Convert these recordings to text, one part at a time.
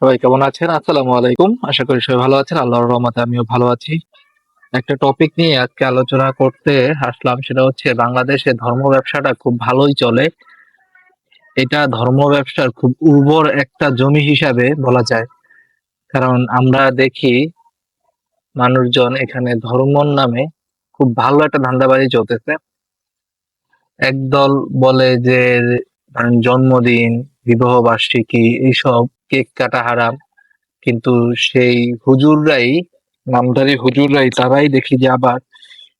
সবাই কেমন আছেন? আসসালামু আলাইকুম। আশা করি সবাই ভালো আছেন। আল্লাহর রহমতে আমিও ভালো আছি। একটা টপিক নিয়ে আজকে আলোচনা করতে আসলাম, সেটা হচ্ছে বাংলাদেশে ধর্ম ব্যবসাটা খুব ভালোই চলে। এটা ধর্ম ব্যবসার খুব উর্বর একটা জমি হিসাবে বলা যায়। কারণ আমরা দেখি মানুষজন এখানে ধর্মর নামে খুব ভালো একটা ধান্দাবাজি চলতেছে। একদল বলে যে জন্মদিন বিবাহ বার্ষিকী এইসব কেক কাটা হারাম। কিন্তু সেই হুজুররাই, নামধারী হুজুররাই, তারাই দেখি যে আবার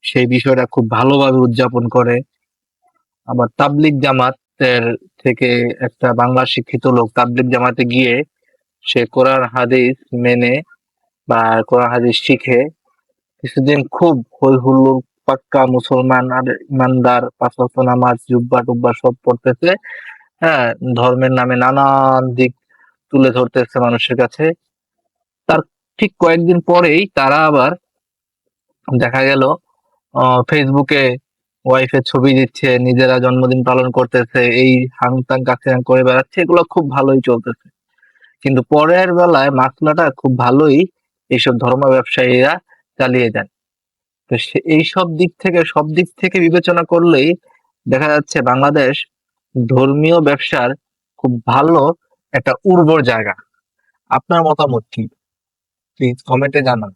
সেই বিষয়টা খুব ভালোভাবে উদযাপন করে। আবার তাবলিগ জামাতের থেকে একটা বাংলা শিক্ষিত লোক তাবলিগ জামাতে গিয়ে সে কোরআন, হাদিস মেনে বা কোরআন, হাদিস শিখে কিছুদিন খুব হই হুল্লোড় পাক্কা মুসলমান আর ইমানদার, পাঁচ নামাজ, জুব্বা টুব্বা সব পড়তেছে। হ্যাঁ ধর্মের নামে নানান দিক তুলে ধরতেছে মানুষের কাছে। তার ঠিক কয়েকদিন পরেই তারা আবার দেখা গেল ফেসবুকে ওয়াইফের ছবি দিচ্ছে, নিজেরা জন্মদিন পালন করতেছে, এই হাংতাং কাছে করে বেড়াচ্ছে, এগুলো খুব ভালোই চলতেছে। কিন্তু পরের বেলায় মাসলাটা খুব ভালোই এইসব ধর্ম ব্যবসায়ীরা চালিয়ে যান। তো সে- এইসব দিক থেকে, সব দিক থেকে বিবেচনা করলেই দেখা যাচ্ছে বাংলাদেশ ধর্মীয় ব্যবসার খুব ভালো একটা উর্বর জায়গা। আপনার মতামত কি? প্লিজ কমেন্টে জানান।